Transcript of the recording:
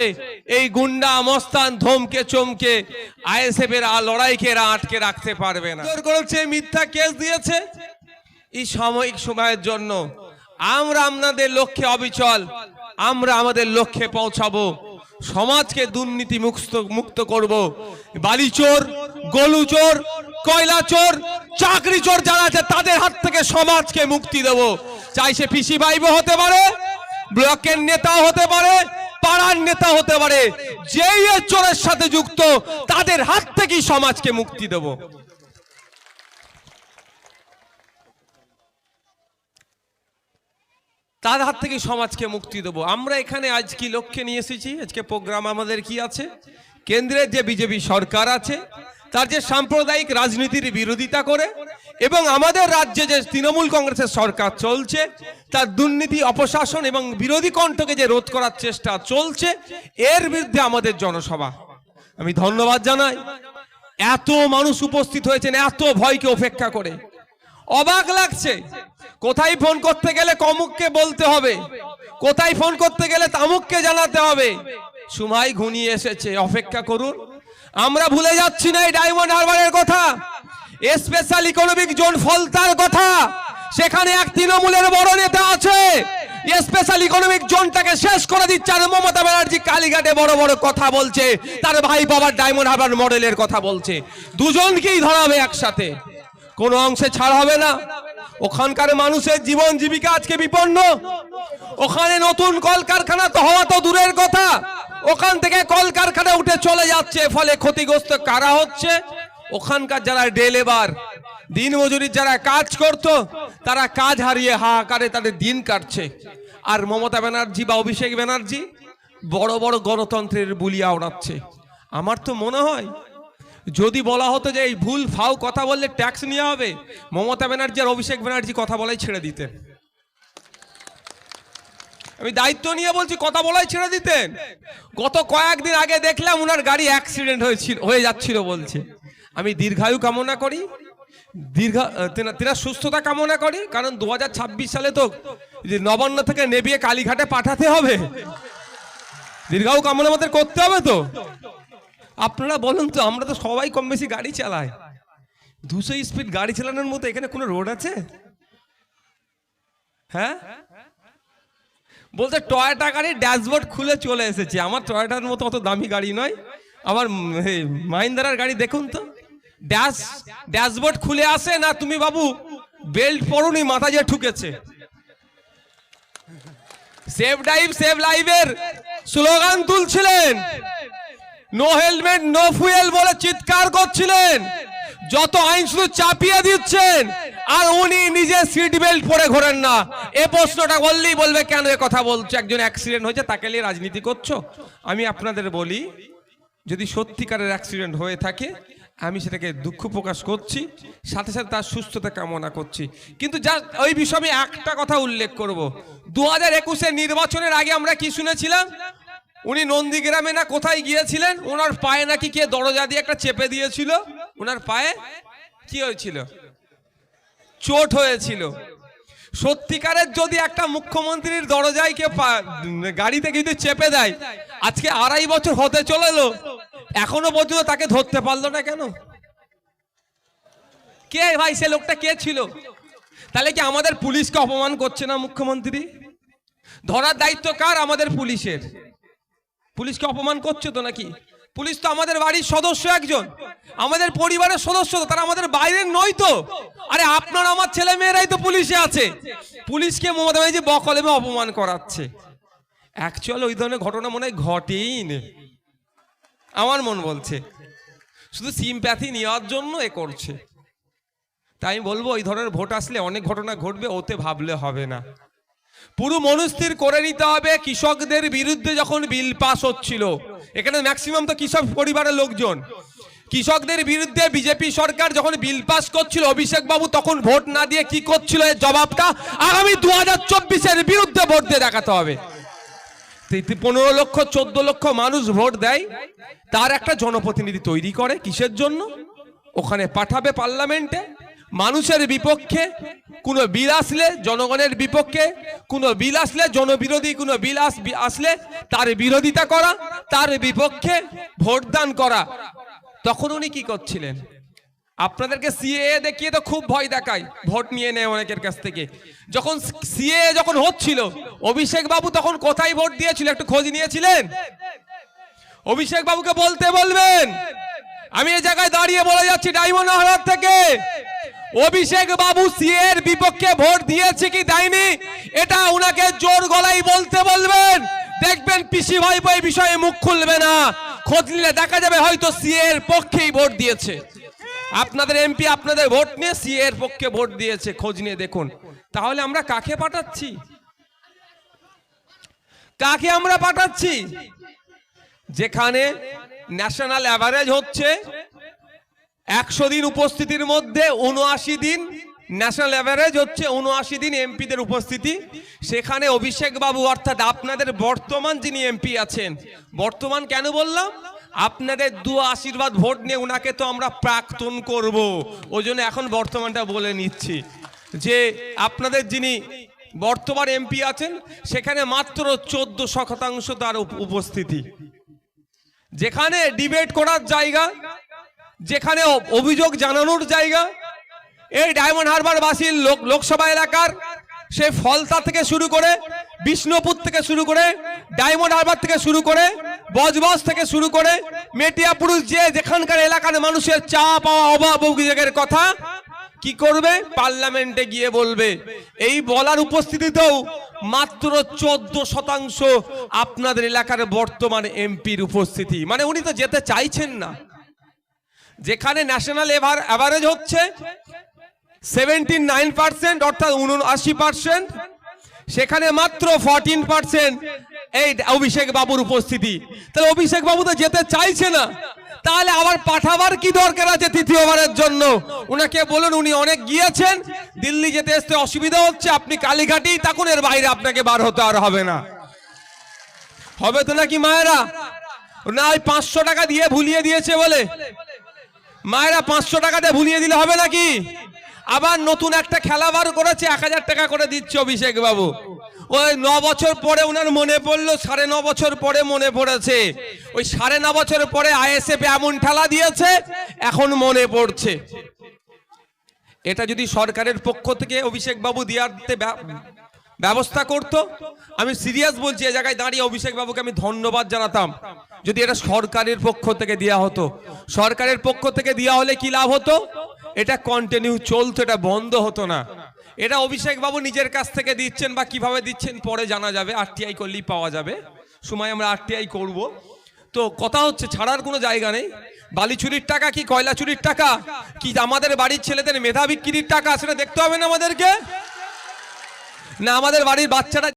এই গুন্ডা মস্তান ধমকে চমকে আইএসএফ এর লড়াইকে এরা আটকে রাখতে পারবে না। জোর করেছে মিথ্যা কেস দিয়েছে। এই সাময়িক সময়ের জন্য আমরা আপনাদের লক্ষ্যে অবিচল আমরা আমাদের লক্ষ্যে পৌঁছাবো সমাজকে দুর্নীতি মুক্ত মুক্ত করব। বালি চোর গলু চোর কয়লা চোর চাকরি চোর যারা আছে তাদের হাত থেকে সমাজকে মুক্তি দেব। চাই সে পিসি ভাইবো হতে পারে ব্লকের নেতাও হতে পারে পাড়ার নেতা হতে পারে, যেই এ চোরের সাথে যুক্ত, তাদের হাত থেকেই সমাজকে মুক্তি দেব। তার হাত থেকে সমাজকে মুক্তি দেবো। আমরা এখানে আজ কি লক্ষ্যে নিয়ে এসেছি? আজকে প্রোগ্রাম আমাদের কি আছে? কেন্দ্রের যে বিজেপি সরকার আছে, তার যে সাম্প্রদায়িক রাজনীতির বিরোধিতা করে এবং আমাদের রাজ্যে যে তৃণমূল কংগ্রেসের সরকার চলছে, তার দুর্নীতি, অপশাসন এবং বিরোধী কণ্ঠকে যে রোধ করার চেষ্টা চলছে, এর বিরুদ্ধে আমাদের জনসভা। আমি ধন্যবাদ জানাই। এত মানুষ উপস্থিত হয়েছেন, এত ভয়কে উপেক্ষা করে। অবাক লাগছে, কোথায় ফোন করতে গেলে কমুককে বলতে হবে? কোথায় ফোন করতে গেলে তামুককে জানাতে হবে? সময় ঘনিয়ে এসেছে, অপেক্ষা করুন। আমরা ভুলে যাচ্ছি না এই ডায়মন্ড হারবারের কথা। স্পেশাল ইকোনমিক জোন ফলতার কথা। সেখানে এক তৃণমূলের বড় নেতা আছে। স্পেশাল ইকোনমিক জোনটাকে শেষ করে দিচ্ছে আর মমতা ব্যানার্জি কালীঘাটে বড় বড় কথা বলছে। তার ভাই বাবার ডায়মন্ড হাবার মডেলের কথা বলছে। দুজনকেই ধরাবে একসাথে। কোনো অংশে ছাড় হবে না। ওখানকার মানুষের জীবন জীবিকা আজকে বিপন্ন। ওখানে নতুন কলকারখানা তো হওয়া তো দূরের কথা। ওখান থেকে কলকারখানা উঠে চলে যাচ্ছে, ফলে ক্ষতিগ্রস্ত কারা হচ্ছে? ওখানকার যারা ডে লেবার দিন মজুরির যারা কাজ করত, তারা কাজ হারিয়ে হাহাকারে তাদের দিন কাটছে। আর মমতা ব্যানার্জি বা অভিষেক ব্যানার্জি বড় বড় গণতন্ত্রের বুলিয়া ওড়াচ্ছে আমার তো মনে হয়, যদি বলা হতো যে এই ভুল ফাও কথা বললে ট্যাক্স নেওয়া হবে, মমতা ব্যানার্জি আর অভিষেক ব্যানার্জি কথা বলাই ছেড়ে দিতেন। আমি দায়িত্ব নিয়ে বলছি, কথা বলাই ছেড়ে দিতেন। গত কয়েকদিন আগে দেখলাম ওনার গাড়ি অ্যাক্সিডেন্ট হয়েছিল, হয়ে যাচ্ছিল বলছে। আমি দীর্ঘায়ু কামনা করি। দীর্ঘ তেনা- তেনার সুস্থতা কামনা করি, কারণ দু হাজার ছাব্বিশ সালে তো যে নবান্ন থেকে নেবিয়ে কালীঘাটে পাঠাতে হবে। দীর্ঘায়ু কামনা আমাদের করতে হবে তো। আপনারা বলুন তো, আমরা তো সবাই কম বেশি গাড়ি চালাই। দুশো স্পিড গাড়ি চালানোর মতো এখানে কোনো রোড আছে? হ্যাঁ? বলতে টয়টা গাড়ির ড্যাশবোর্ড খুলে চলে এসেছে। আমার টয়টার মতো অত দামি গাড়ি নয়। আমার মাহিন্দ্রার গাড়ি দেখুন তো। ড্যাশ, ড্যাশবোর্ড খুলে আসে না তুমি বাবু? বেল্ট পরুনি, মাথা যে ঠুকেছে। সেভ ড্রাইভ সেভ লাইভের স্লোগান তুলছিলেন। নো হেলমেট নো ফুয়েল বলে চিৎকার করছিলেন। যত আইন শুধু চাপিয়ে দিচ্ছেন, আর উনি নিজে সিট বেল্ট পরে ঘোরেন না। এ প্রশ্নটা বললেই বলবে কেন এ কথা বলছো? একজন অ্যাক্সিডেন্ট হয়েছে, তাকে নিয়ে রাজনীতি করছ? আমি আপনাদের বলি, যদি সত্যিকারের অ্যাক্সিডেন্ট হয়ে থাকে আমি সেটাকে দুঃখ প্রকাশ করছি, সাথে সাথে তার সুস্থতা কামনা করছি। কিন্তু যা, ওই বিষয়ে আমি একটা কথা উল্লেখ করব। দু হাজার একুশের নির্বাচনের আগে আমরা কি শুনেছিলাম? উনি নন্দীগ্রামে না কোথায় গিয়েছিলেন? ওনার পায়ে নাকি কে দরজা দিয়ে একটা চেপে দিয়েছিল? ওনার পায়ে কি হয়েছিল? চোট হয়েছিল। সত্যিকারের যদি একটা মুখ্যমন্ত্রীর দরজায় কে গাড়িতে কিন্তু চেপে দেয়, আজকে আড়াই বছর হতে চলেলো, এখনও পর্যন্ত তাকে ধরতে পারল না কেন? কে ভাই সে লোকটা কে ছিল? তাহলে কি আমাদের পুলিশকে অপমান করছে না মুখ্যমন্ত্রী? ধরার দায়িত্ব কার আমাদের পুলিশের? পুলিশকে অপমান করছে তো নাকি? পুলিশ তো আমাদের বাড়ির সদস্য একজন। আমাদের পরিবারের সদস্য তো, তারা আমাদের বাইরের নয় তো। আরে আপনার আমার ছেলে মেয়েরাই তো পুলিশে আছে। পুলিশকে মমতা ব্যানার্জি বকলেমে অপমান করাচ্ছে। অ্যাকচুয়াল ওই ধরনের ঘটনা মনে হয় ঘটেই আমার মন বলছে। শুধু সিম্প্যাথি নেওয়ার জন্য এ করছে। তাই আমি বলব, ওই ধরনের ভোট আসলে অনেক ঘটনা ঘটবে, ওতে ভাবলে হবে না। পুরো মনস্থির করে নিতে হবে, কৃষকদের বিরুদ্ধে যখন বিল পাস হচ্ছিল। এখানে ম্যাক্সিমাম তো কৃষক পরিবারের লোকজন। কৃষকদের বিরুদ্ধে বিজেপি সরকার যখন বিল পাস করছিল অভিষেক বাবু তখন ভোট না দিয়ে কি করছিল এর জবাবটা? আগামী দু হাজার চব্বিশের বিরুদ্ধে ভোট দিয়ে দেখাতে হবে। পনেরো লক্ষ, চোদ্দ লক্ষ মানুষ ভোট দেয়। তার একটা জনপ্রতিনিধি তৈরি করে কিসের জন্য? ওখানে পাঠাবে পার্লামেন্টে। মানুষের বিপক্ষে কোনো বিল আসলে জনগণের বিপক্ষে, কোনো বিল আসলে জনবিরোধী, কোনো বিল আস- আসলে তার বিরোধিতা করা, তার বিপক্ষে ভোটদান করা। তখন উনি কি করছিলেন? আপনাদেরকে সিএ দেখিয়ে তো খুব ভয় দেখায়, ভোট নিয়ে নেয় অনেকের কাছ থেকে। যখন সিএ যখন হচ্ছিল, অভিষেক বাবু তখন কোথায় ভোট দিয়েছিল একটু খোঁজ নিয়েছিলেন? অভিষেক বাবুকে বলতে বলবেন। আমি এই জায়গায় দাঁড়িয়ে বলে যাচ্ছি হারবার থেকে। অভিষেক বাবু সিএ এর বিপক্ষে ভোট দিয়েছে কি দেয়নি? এটা উনাকে জোর গলায় বলতে বলবেন। দেখবেন পিসি ভাই এই বিষয়ে মুখ খুলবে না। খোঁজ নিলে দেখা যাবে হয়তো সিএ এর পক্ষেই ভোট দিয়েছে। আপনাদের এমপি আপনাদের ভোট নিয়ে সিএ এর পক্ষে ভোট দিয়েছে। খোঁজ নিয়ে দেখুন। তাহলে আমরা কাকে পাঠাচ্ছি? কাকে আমরা পাঠাচ্ছি? যেখানে ন্যাশনাল অ্যাভারেজ হচ্ছে একশো দিন উপস্থিতির মধ্যে উনআশি দিন ন্যাশনাল অ্যাভারেজ হচ্ছে উনআশি দিন এমপিদের উপস্থিতি। সেখানে অভিষেক বাবু অর্থাৎ আপনাদের বর্তমান যিনি এমপি আছেন, বর্তমান কেন বললাম? আপনাদের দু আশীর্বাদ ভোট নিয়ে উনাকে তো আমরা প্রাক্তন করব। ওই জন্য এখন বর্তমানটা বলে নিচ্ছি যে আপনাদের যিনি বর্তমান এমপি আছেন, সেখানে মাত্র চোদ্দ শতাংশ তার উপস্থিতি। যেখানে ডিবেট করার জায়গা যেখানে অভিযোগ জানানোর জায়গা। এই ডায়মন্ড হারবার বাসীর লোক লোকসভা এলাকার সেই ফলতা থেকে শুরু করে, বিষ্ণুপুর থেকে শুরু করে, ডায়মন্ড হারবার থেকে শুরু করে, বজবজ থেকে শুরু করে, মেটিয়াপুরুষ যে যেখানকার এলাকার মানুষের চা পাওয়া অভাব অভিযোগের কথা, কি করবে? পার্লামেন্টে গিয়ে বলবে, এই বলার উপস্থিতিতেও মাত্র চোদ্দ শতাংশ আপনাদের এলাকার বর্তমান এমপির উপস্থিতি। মানে উনি তো যেতে চাইছেন না। যেখানে ন্যাশনাল অ্যাভারেজ হচ্ছে সেভেন্টি নাইন পার্সেন্ট অর্থাৎ উনআশি পার্সেন্ট সেখানে মাত্র ফরটিন পার্সেন্ট এই অভিষেক বাবুর উপস্থিতি। তাহলে অভিষেক বাবু তো যেতে চাইছে না, তাহলে আবার পাঠাবার কি দরকার আছে তৃতীয়বারের জন্য? উনাকে বলুন, উনি অনেক গিয়েছেন, দিল্লি যেতে আসতে অসুবিধা হচ্ছে, আপনি কালীঘাটেই থাকুন, এর বাইরে আপনাকে বার হতে আর হবে না। হবে তো নাকি মায়েরা? না, ওই পাঁচশো টাকা দিয়ে ভুলিয়ে দিয়েছে বলে। মায়েরা পাঁচশো টাকাতে ভুলিয়ে দিলে হবে নাকি? আবার নতুন একটা খেলা বার করেছে, এক হাজার টাকা করে দিচ্ছে অভিষেক বাবু। ওই ন বছর পরে ওনার মনে পড়ল, সাড়ে ন বছর পরে মনে পড়েছে। ওই সাড়ে ন বছর পরে আইএসএফ এমন ঠেলা দিয়েছে, এখন মনে পড়ছে। এটা যদি সরকারের পক্ষ থেকে অভিষেক বাবু দিয়াতে ব্যবস্থা করতো আমি সিরিয়াস বলছি, এ জায়গায় দাঁড়িয়ে অভিষেক বাবুকে আমি ধন্যবাদ জানাতাম। যদি এটা সরকারের পক্ষ থেকে দেওয়া হতো। সরকারের পক্ষ থেকে দেওয়া হলে কি লাভ হতো? এটা কন্টিনিউ চলতো, এটা বন্ধ হতো না। এটা অভিষেক বাবু নিজের কাছ থেকে দিচ্ছেন বা কীভাবে দিচ্ছেন পরে জানা যাবে। আরটিআই করলেই পাওয়া যাবে। সময় আমরা আরটিআই করব। তো কথা হচ্ছে, ছাড়ার কোনো জায়গা নেই। বালি চুরির টাকা কি কয়লা চুরির টাকা? কি আমাদের বাড়ির ছেলেদের মেধা বিক্রির টাকা সেটা দেখতে হবে না আমাদেরকে? না, আমাদের বাড়ির বাচ্চারা